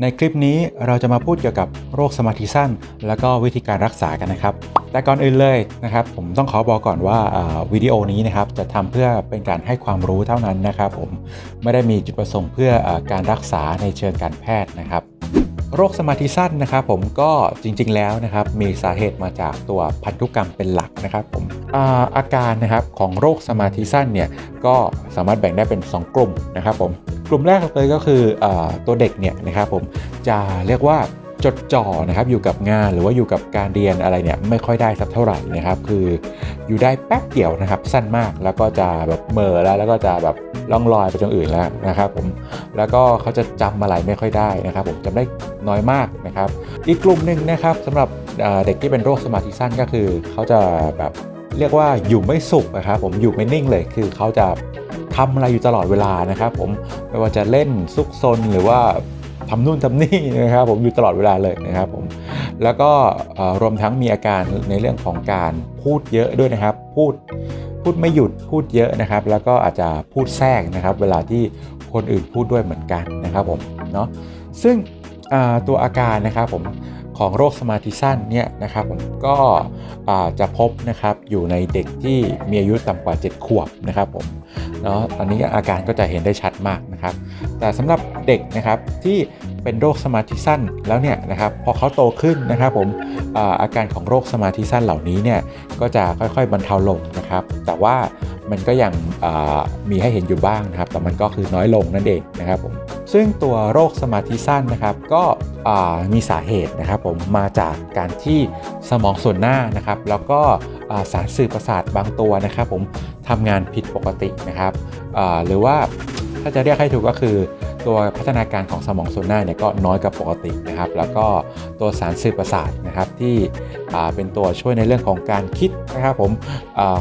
ในคลิปนี้เราจะมาพูดเกี่ยวกับโรคสมาธิสั้น แล้วก็วิธีการรักษากันนะครับ แต่ก่อนอื่นเลยนะครับผมต้องขอบอกก่อนว่าวิดีโอนี้นะครับจะทำเพื่อเป็นการให้ความรู้เท่านั้นนะครับ ผมไม่ได้มีจุดประสงค์เพื่ออการรักษาในเชิงการแพทย์นะครับ โรคสมาธิสั้นนะครับผมก็จริงๆแล้วนะครับมีสาเหตุมาจากตัวพันธุกรรมเป็นหลักนะครับผมอาอาการนะครับของโรคสมาธิสั้นเนี่ยก็สามารถแบ่งได้เป็น 2 กลุ่มนะครับผมกลุ่มแรกเลยก็คืออตัวเด็กเนี่ยนะครับผมจะเรียกว่า จดจ่อนะครับอยู่กับงานหรือว่าอยู่กับการเรียนอะไรเนี่ยไม่ค่อยได้สักเท่าไหร่นะครับ คืออยู่ได้แป๊บเดียวนะครับ สั้นมากแล้วก็จะแบบเมอแล้วแล้วก็จะแบบล่องลอยไปจนอื่นแล้วนะครับผมแล้วก็เขาจะจำอะไรไม่ค่อยได้นะครับ ผมจำได้น้อยมากนะครับ อีกกลุ่มหนึ่งนะครับสำหรับเอ่อเด็กที่เป็นโรคสมาธิสั้นก็คือเขาจะแบบเรียกว่าอยู่ไม่สุขนะครับผมอยู่ไม่นิ่งเลยคือเขาจะทำอะไรอยู่ตลอดเวลานะครับ ผมไม่ว่าจะเล่นซุกซนหรือว่า ทำนู่นทำนี่นะครับผมอยู่ตลอดเวลาเลยนะครับผมแล้วก็รวมทั้งมีอาการในเรื่องของการพูดเยอะด้วยนะครับพูดพูดไม่หยุดพูดเยอะนะครับ แล้วก็อาจจะพูดแทรกนะครับ เวลาที่คนอื่นพูดด้วยเหมือนกันนะครับผมเนาะซึ่งตัวอาการนะครับผม ของโรคสมาธิสั้นเนี่ยนะครับผมก็จะพบนะครับอยู่ในเด็กที่มีอายุต่ำกว่า 7 ขวบนะครับผมเนาะอันนี้อาการก็จะเห็นได้ชัดมากนะครับ แต่สำหรับเด็กนะครับที่ เป็นโรคสมาธิสั้นแล้วเนี่ยนะครับพอเขาโตขึ้นนะครับผมอาการของโรคสมาธิสั้นเหล่านี้เนี่ยก็จะค่อยๆ บรรเทาลงนะครับ แต่ว่ามันก็ยังมีให้เห็นอยู่บ้างนะครับ แต่มันก็คือน้อยลงนั่นเองนะครับผมซึ่งตัวโรคสมาธิสั้นนะครับก็มีสาเหตุนะครับผมมาจากการที่สมองส่วนหน้านะครับ แล้วก็สารสื่อประสาทบางตัวนะครับ ผมทำงานผิดปกตินะครับหรือว่าถ้าจะเรียกให้ถูกก็คือ ตัวพัฒนาการของสมองส่วนหน้าเนี่ยก็น้อยกว่าปกตินะครับ แล้วก็ตัวสารสื่อประสาทนะครับที่เป็นตัวช่วยในเรื่องของการคิดนะครับผม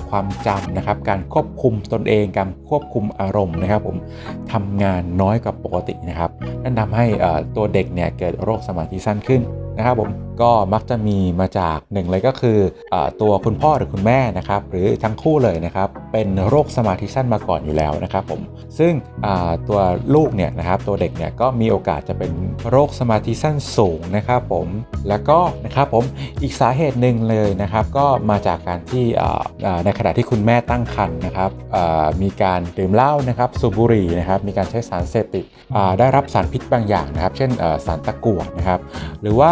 ความจำนะครับ การควบคุมตนเองการควบคุมอารมณ์นะครับ ผมทำงานน้อยกว่าปกตินะครับนั่นทำให้ตัวเด็กเนี่ยเกิดโรคสมาธิสั้นขึ้นนะครับผมก็มักจะมีมาจากหนึ่งเลยก็คืออตัวคุณพ่อหรือคุณแม่นะครับหรือทั้งคู่เลยนะครับเป็นโรคสมาธิสั้นมาก่อนอยู่แล้วนะครับผมซึ่งตัวลูกเนี่ยนะครับตัวเด็กเนี่ยก็มีโอกาสจะเป็นโรคสมาธิสั้นสูงนะครับผมแล้วก็นะครับผมอีกสาเหตุหนึ่งเลยนะครับก็มาจากการที่ในขณะที่คุณแม่ตั้งครรภ์นะครับมีการดื่มเหล้านะครับสูบบุหรี่นะครับมีการใช้สารเสพติดได้รับสารพิษบางอย่างนะครับ เช่นสารตะกั่วนะครับหรือว่า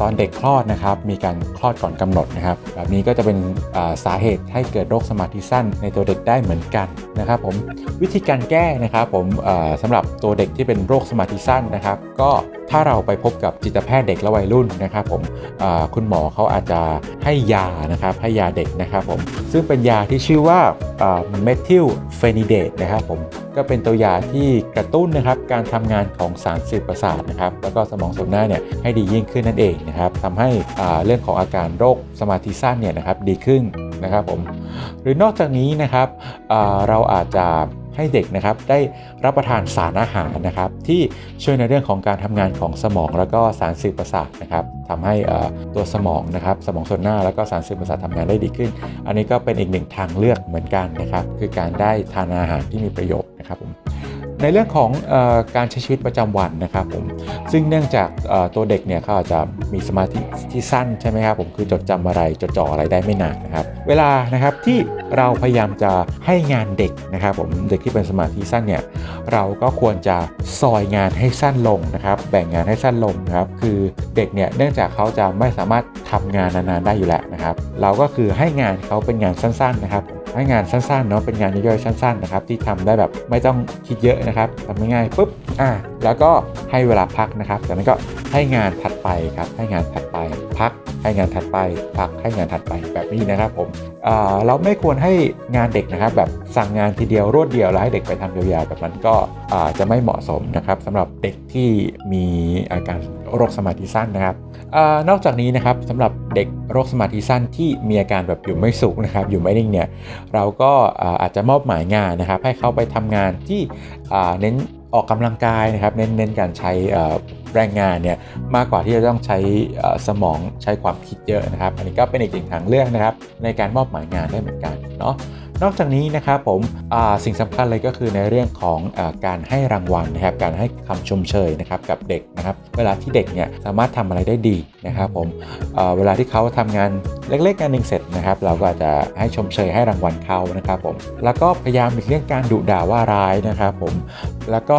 ตอนเด็กคลอดนะครับ มีการคลอดก่อนกำหนดนะครับ แบบนี้ก็จะเป็นาสาเหตุให้เกิดโรคสมาธิสั้นในตัวเด็กได้เหมือนกันนะครับผมวิธีการแก้นะครับผมสำสำหรับตัวเด็กที่เป็นโรคสมาธิสั้นนะครับ ก็ ถ้าเราไปพบกับจิตแพทย์เด็กและวัยรุ่นนะครับผมคุณหมอเขาอาจจะให้ยานะครับให้ยาเด็กนะครับผมซึ่งเป็นยาที่ชื่อว่าเมทิลเฟนิเดตนะครับผมก็เป็นตัวยาที่กระตุ้นนะครับการทำงานของสารสื่อประสาทนะครับแล้วก็สมองส่วนหน้าเนี่ยให้ดียิ่งขึ้นนั่นเองนะครับทำให้เรื่องของอาการโรคสมาธิสั้นเนี่ยนะครับดีขึ้นนะครับผมหรือนอกจากนี้นะครับเราอาจจะ ให้เด็กนะครับได้รับประทานสารอาหารนะครับที่ช่วยในเรื่องของการทำงานของสมองแล้วก็สารสื่อประสาทนะครับทำให้ตัวสมองนะครับสมองส่วนหน้าแล้วก็สารสื่อประสาททำงานได้ดีขึ้น อันนี้ก็เป็นอีกหนึ่งทางเลือกเหมือนกันนะครับคือการได้ทานอาหารที่มีประโยชน์นะครับผม ในเรื่องของอการใช้ชีวิตประจำวันนะครับผมซึ่งเนื่องจากตัวเด็กเนี่ยเขาอาจจะมีสมาธิที่สั้นใช่ไหมครับผมคือจดจำอะไรจดจ่ออะไรได้ไม่นานนะครับเวลานะครับที่เราพยายามจะให้งานเด็กนะครับผมเด็กที่เป็นสมาธิสั้นเนี่ยเราก็ควรจะซอยงานให้สั้นลงนะครับแบ่งงานให้สั้นลงนะครับคือเด็กเนี่ยเนื่องจากเขาจะไม่สามารถทำงานนานๆได้อยู่แล้วนะครับ เราก็คือให้งานเขาเป็นงานสั้นๆนะครับ ให้งานสั้นๆเนาะเป็นงานย่อยๆสั้นๆนะครับที่ทำได้แบบไม่ต้องคิดเยอะนะครับทำง่ายๆปุ๊บอ่าแล้วก็ให้เวลาพักนะครับจากนั้นก็ให้งานถัดไปครับให้งานถัดไป พักให้งานถัดไปพักให้งานถัดไปแบบนี้นะครับผมอ่าเราไม่ควรให้งานเด็กนะครับ แบบสั่งงานทีเดียวรวดเดียวแล้วให้เด็กไปทำยาวๆแบบนั้นก็อ่าจะไม่เหมาะสมนะครับสำหรับเด็กที่มีอาการโรคสมาธิสั้นนะครับ อนอกจากนี้นะครับสำหรับเด็กโรคสมาธิสั้นที่มีอาการแบบอยู่ไม่สุขนะครับ อยู่ไม่นิ่งเนี่ยเราก็อาจจะมอบหมายงานนะครับ ให้เขาไปทำงานที่เน้นออกกำลังกายนะครับ เน้นเน้นการใช้แรงงานเนี่ยมากกว่าที่จะต้องใช้สมองใช้ความคิดเยอะนะครับ อันนี้ก็เป็นอีกหนึ่งทางเลือกนะครับ ในการมอบหมายงานได้เหมือนกันเนาะ นอกจากนี้นะครับผมสิ่งสำคัญเลยก็คือในเรื่องของอการให้รางวัลนะครับการให้คำชมเชยนะครับกับเด็กนะครับ เวลาที่เด็กเนี่ยสามารถทำอะไรได้ดีนะครับผมเวลาที่เขาทำงาน เล็กๆงานหนึ่งเสร็จนะครับ เราก็าจะให้ชมเชยให้รางวัลเขานะครับผมแล้วก็พยายามหลีกเลี่ยงการดุด่าว่าร้ายนะครับผมแล้วก็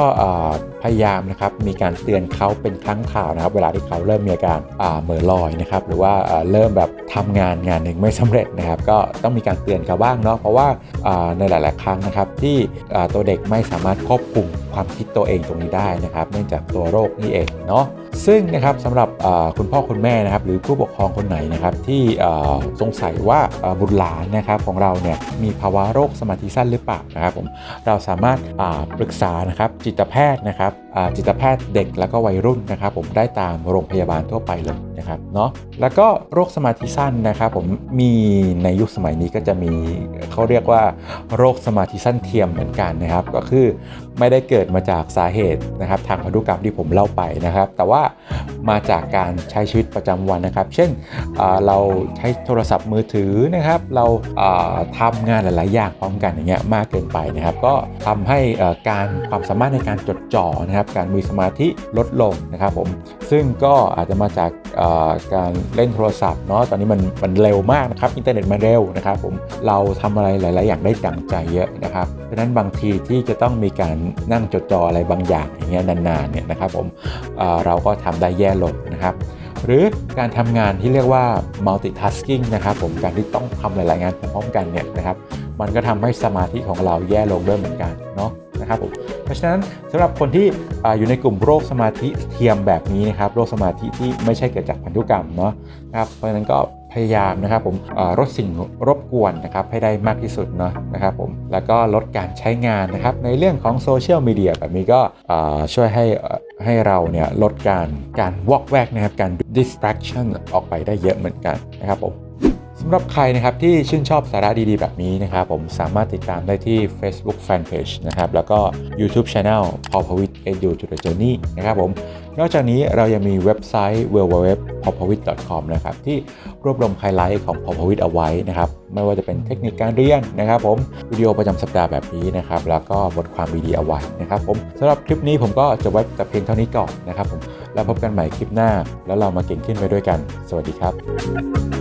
พยายามนะครับมีการเตือนเขาเป็นครั้งข่าวนะครับ เวลาที่เขาเริ่มมีอาการเหม่อลอยนะครับหรือว่าเริ่มแบบทำงานงานหนึ่งไม่สำเร็จนะครับ ก็ต้องมีการเตือนเขาบ้างเนาะเพราะว่าในหลาย ๆ ครั้งนะครับที่ตัวเด็กไม่สามารถควบคุมความคิดตัวเองตรงนี้ได้นะครับ เนื่องจากตัวโรคนี่เองเนาะ ซึ่งนะครับสำหรับคุณพ่อคุณแม่นะครับหรือผู้ปกครองคนไหนนะครับที่สงสัยว่าบุตรหลานนะครับของเราเนี่ยมีภาวะโรคสมาธิสั้นหรือเปล่านะครับผมเราสามารถปรึกษานะครับจิตแพทย์นะครับจิตแพทย์เด็กแล้วก็วัยรุ่นนะครับผมได้ตามโรงพยาบาลทั่วไปเลยนะครับเนาะแล้วก็โรคสมาธิสั้นนะครับผมมีในยุคสมัยนี้ก็จะมีเขาเรียกว่าโรคสมาธิสั้นเทียมเหมือนกันนะครับ ก็คือไม่ได้เกิดมาจากสาเหตุนะครับ ทางพันธุกรรมที่ผมเล่าไปนะครับ แต่ว่ามาจากการใช้ชีวิตประจำวันนะครับ เช่นเราใช้โทรศัพท์มือถือนะครับ เราอ่าทำงานหลาย ๆ อย่างพร้อมกันอย่างเงี้ยมากเกินไปนะครับ ก็ทำให้การความสามารถในการจดจ่อนะครับ การมีสมาธิลดลงนะครับผมซึ่งก็อาจจะมาจากการเล่นโทรศัพท์เนาะตอนนี้มันมันเร็วมากนะครับอินเทอร์เน็ตมันเร็วนะครับผมเราทำอะไรหลาย ๆ อย่างได้ดังใจเยอะนะครับเพราะฉะนั้นบางทีที่จะต้องมีการนั่งจดจ่ออะไรบางอย่างอย่างเงี้ยนาน ๆ เนี่ยนะครับผมเราก็ทำได้แย่ลงนะครับ หรือการทำงานที่เรียกว่า multitasking นะครับผมการที่ต้องทำหลาย ๆ งานพร้อมกันเนี่ยนะครับมันก็ทำให้สมาธิของเราแย่ลงด้วยเหมือนกันเนาะนะครับผมเพราะฉะนั้นสำหรับคนที่ออยู่ในกลุ่มโรคสมาธิเทียมแบบนี้นะครับโรคสมาธิที่ไม่ใช่เกิดจากพันธุกรรมเนาะนะครับเพราะฉะนั้นก็ พยายามนะครับผมลดสิ่งรบกวนนะครับให้ได้มากที่สุดเนาะนะครับผมแล้วก็ลดการใช้งานนะครับในเรื่องของโซเชียลมีเดียแบบนี้ก็ช่วยให้ให้เราเนี่ยลดการการวอกแวกนะครับการ distraction ออกไปได้เยอะเหมือนกันนะครับผมสำหรับใครนะครับที่ชื่นชอบสาระดีๆ แบบนี้นะครับผมสามารถติดตามได้ที่ Facebook Fanpage นะครับแล้วก็ YouTube Channel p o p w i t Edu to the Journey นะครับผม นอกจากนี้เรายังมีเว็บไซต์ www.popawit.com นะครับที่รวบรวมไฮไลท์ของ p o p w i t เอาไว้นะครับไม่ว่าจะเป็นเทคนิคการเรียนนะครับผมวิดีโอประจำสัปดาห์แบบนี้นะครับแล้วก็บทความดีๆเอาไว้นะครับผมสำหรับคลิปนี้ผมก็จะไว้แต่เพียงเท่านี้ก่อนนะครับผมแล้วพบกันใหม่คลิปหน้า แล้วเรามาเก่งขึ้นไปด้วยกัน สวัสดีครับ